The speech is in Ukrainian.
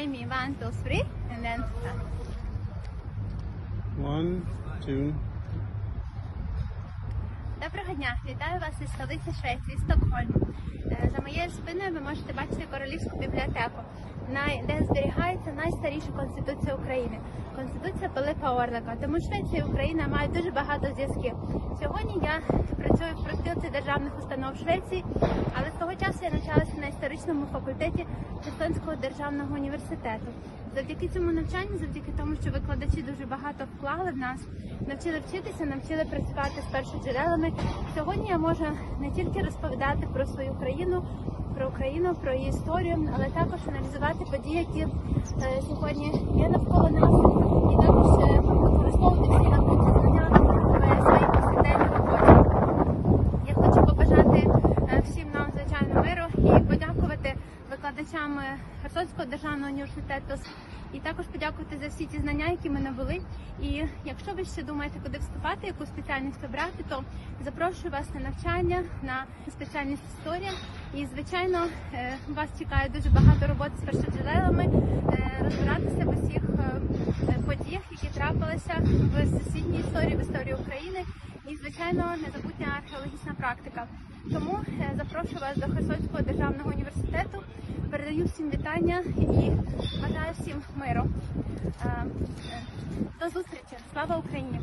say me one, two, three, and then start. One, two. Доброго дня! Вітаю вас із столиці Швеції, Стокгольм. Е, За моєю спиною ви можете бачити королівську бібліотеку, де зберігається найстаріша конституція України. Конституція Пилипа Орлика. Тому Швеція і Україна мають дуже багато зв'язків. Сьогодні я працюю в профспілці державних установ Швеції, але з того часу я навчалася на історичному факультеті Херсонського державного університету. Завдяки цьому навчанню, завдяки тому, що викладачі дуже багато вклали в нас, навчили вчитися, навчили працювати з першоджерелами. Сьогодні я можу не тільки розповідати про свою країну, про Україну, про її історію, але також аналізувати події, які е, сьогодні є навколо нас, і також е, використовувати всі набуті знання в своїй повсякденній роботі. Я хочу побажати е, всім нам звичайно миру і подякувати викладачам е, Херсонського державного університету і також подякувати за всі ті знання, які ми набули. І якщо ви ще думаєте, куди вступати, яку спеціальність обрати, то запрошую вас на навчання на спеціальність історія. І звичайно, е, вас чекає дуже багато роботи з першоджерелами, е, розбиратися в усіх е, подіях, які трапилися в сусідній історії, в історії України. Звичайно, незабутня археологічна практика. Тому е, запрошую вас до Херсонського державного університету. Передаю всім вітання і бажаю всім миру. Е, е, До зустрічі! Слава Україні!